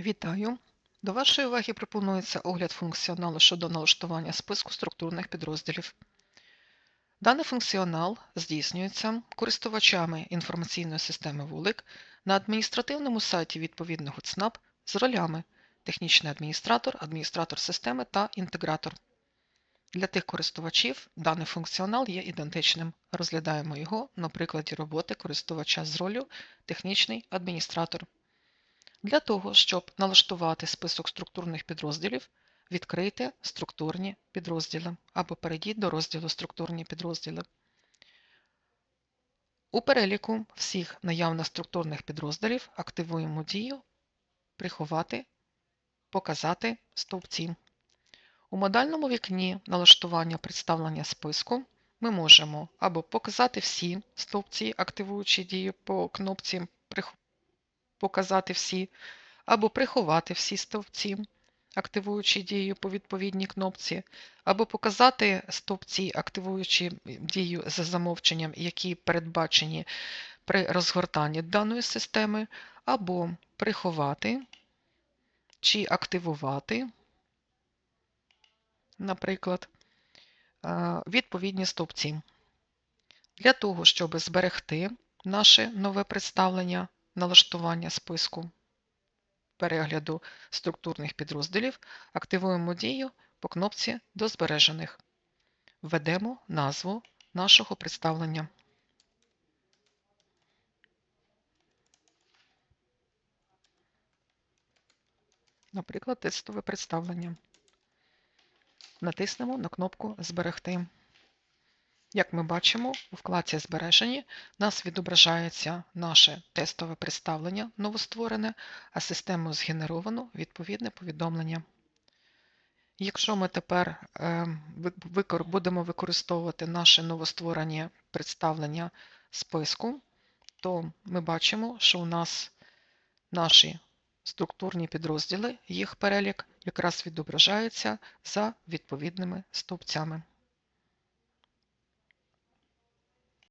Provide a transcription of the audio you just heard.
Вітаю! До вашої уваги пропонується огляд функціоналу щодо налаштування списку структурних підрозділів. Даний функціонал здійснюється користувачами інформаційної системи вулик на адміністративному сайті відповідного ЦНАП з ролями технічний адміністратор, адміністратор системи та інтегратор. Для тих користувачів даний функціонал є ідентичним. Розглядаємо його на прикладі роботи користувача з ролью технічний адміністратор. Для того, щоб налаштувати список структурних підрозділів, відкрийте структурні підрозділи або перейдіть до розділу Структурні підрозділи. У переліку всіх наявних структурних підрозділів активуємо дію Приховати, Показати стовпці. У модальному вікні налаштування представлення списку ми можемо або показати всі стовпці, активуючи дію по кнопці Показати всі, або приховати всі стовпці, активуючи дію по відповідній кнопці, або показати стовпці, активуючи дію за замовченням, які передбачені при розгортанні даної системи, або приховати чи активувати, наприклад, відповідні стовпці. Для того, щоб зберегти наше нове представлення, налаштування списку перегляду структурних підрозділів, активуємо дію по кнопці до збережених. Введемо назву нашого представлення. Наприклад, тестове представлення. Натиснемо на кнопку Зберегти. Як ми бачимо, у вкладці Збережені нас відображається наше тестове представлення новостворене, а системою згенеровано відповідне повідомлення. Якщо ми тепер ем, будемо використовувати наше новостворені представлення списку, то ми бачимо, що у нас наші структурні підрозділи, їх перелік якраз відображається за відповідними стовпцями.